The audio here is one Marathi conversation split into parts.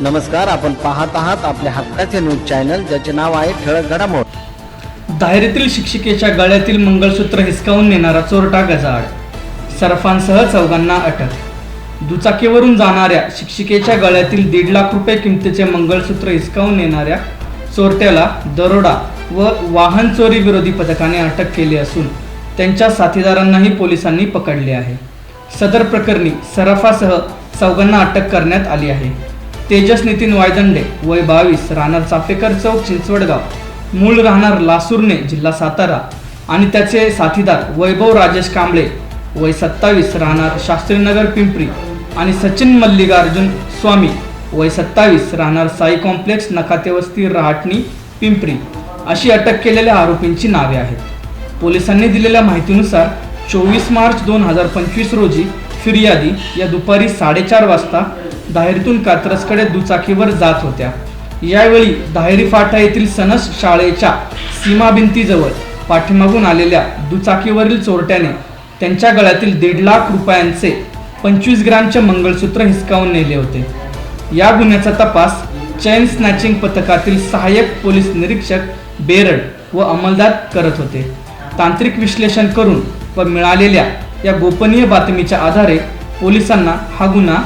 नमस्कार आपण पाहत आहात आपल्या हक्काचे न्यूज चॅनल ज्याचे नाव आहे ठळक घडामोड. दाहेरीतील शिक्षिकेच्या गळ्यातील मंगळसूत्र हिसकावून नेणारा चोरटा गजाआड. सरफांसह चौघांना अटक. दुचाकीवरून जाणाऱ्या शिक्षिकेच्या गळ्यातील दीड लाख रुपये किमतीचे मंगळसूत्र हिसकावून नेणाऱ्या चोरट्याला दरोडा व वाहन चोरी विरोधी पथकाने अटक केली असून त्यांच्या साथीदारांनाही पोलिसांनी पकडले आहे. सदर प्रकरणी सराफासह चौघांना अटक करण्यात आली आहे. तेजस नितीन वायदंडे वय बावीस राहणार चाफेकर चौक चिंचवडगाव. मूळ राहणार लासूरने जिल्हा सातारा. आणि त्याचे साथीदार वैभव राजेश कांबळे. वय सत्तावीस राहणार शास्त्रीनगर पिंपरी. आणि सचिन मल्लिकार्जुन स्वामी. वय सत्तावीस राहणार साई कॉम्प्लेक्स नकातेवस्ती रहाटणी पिंपरी. अशी अटक केलेल्या आरोपींची नावे आहेत. पोलिसांनी दिलेल्या माहितीनुसार चोवीस मार्च दोन हजार पंचवीस रोजी फिर्यादी या दुपारी साडेचार वाजता दाहेरीतून कात्रजकडे दुचाकीवर जात होत्या. यावेळी दाहेरी फाटा येथील सनस शाळेच्या सीमाभिंतीजवळ पाठीमागून आलेल्या दुचाकीवरील चोरट्याने त्यांच्या गळ्यातील दीड लाख रुपयांचे पंचवीस ग्रामचे मंगळसूत्र हिसकावून नेले होते. या गुन्ह्याचा तपास चैन स्नॅचिंग पथकातील सहाय्यक पोलीस निरीक्षक बेरड व अंमलदार करत होते. तांत्रिक विश्लेषण करून व मिळालेल्या या गोपनीय बातमीच्या आधारे पोलिसांना हा गुन्हा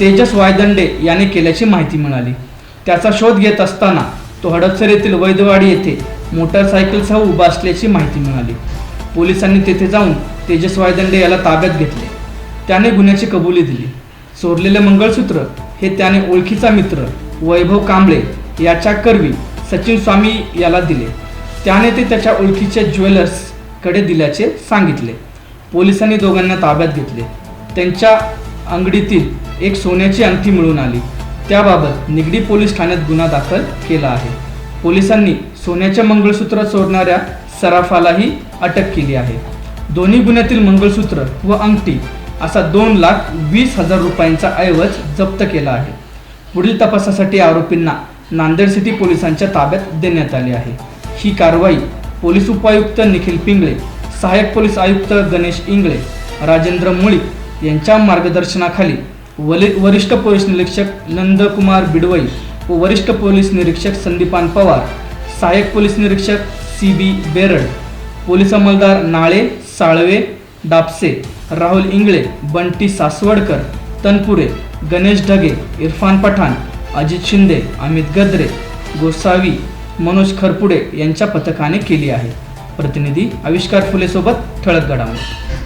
तेजस वायदंडे याने केल्याची माहिती मिळाली. त्याचा शोध घेत असताना तो हडपसर येथील वैदवाडी येथे मोटरसायकलसह उभा असल्याची माहिती मिळाली. पोलिसांनी तेथे जाऊन तेजस वायदंडे याला ताब्यात घेतले. त्याने गुन्ह्याची कबुली दिली. चोरलेले मंगळसूत्र हे त्याने ओळखीचा मित्र वैभव कांबळे याच्या करवी सचिन स्वामी याला दिले. त्याने ते त्याच्या ओळखीच्या ज्वेलर्सकडे दिल्याचे सांगितले. पोलिसांनी दोघांना ताब्यात घेतले. त्यांच्या अंगडीतील एक सोन्याची अंगठी मिळून आली. त्याबाबत निगडी पोलीस ठाण्यात गुन्हा दाखल केला आहे. पोलिसांनी सोन्याच्या मंगळसूत्र चोरणाऱ्या सराफालाही अटक केली आहे. दोन्ही गुन्ह्यातील मंगळसूत्र व अंगठी असा दोन लाख वीस हजार रुपयांचा ऐवज जप्त केला आहे. पुढील तपासासाठी आरोपींना नांदेड सिटी पोलिसांच्या ताब्यात देण्यात आले आहे. ही कारवाई पोलीस उपायुक्त निखिल पिंगळे सहाय्यक पोलीस आयुक्त गणेश इंगळे राजेंद्र मुळीक यांच्या मार्गदर्शनाखाली वलि वरिष्ठ पोलीस निरीक्षक नंदकुमार बिडवई व वरिष्ठ पोलीस निरीक्षक संदीपान पवार सहाय्यक पोलीस निरीक्षक सी बी बेरड पोलीस अंमलदार नाळे साळवे डापसे राहुल इंगळे बंटी सासवडकर तनपुरे गणेश ढगे इरफान पठाण अजित शिंदे अमित गद्रे गोसावी मनोज खरपुडे यांच्या पथकाने केली आहे. प्रतिनिधी आविष्कार फुलेसोबत ठळक घडामोड.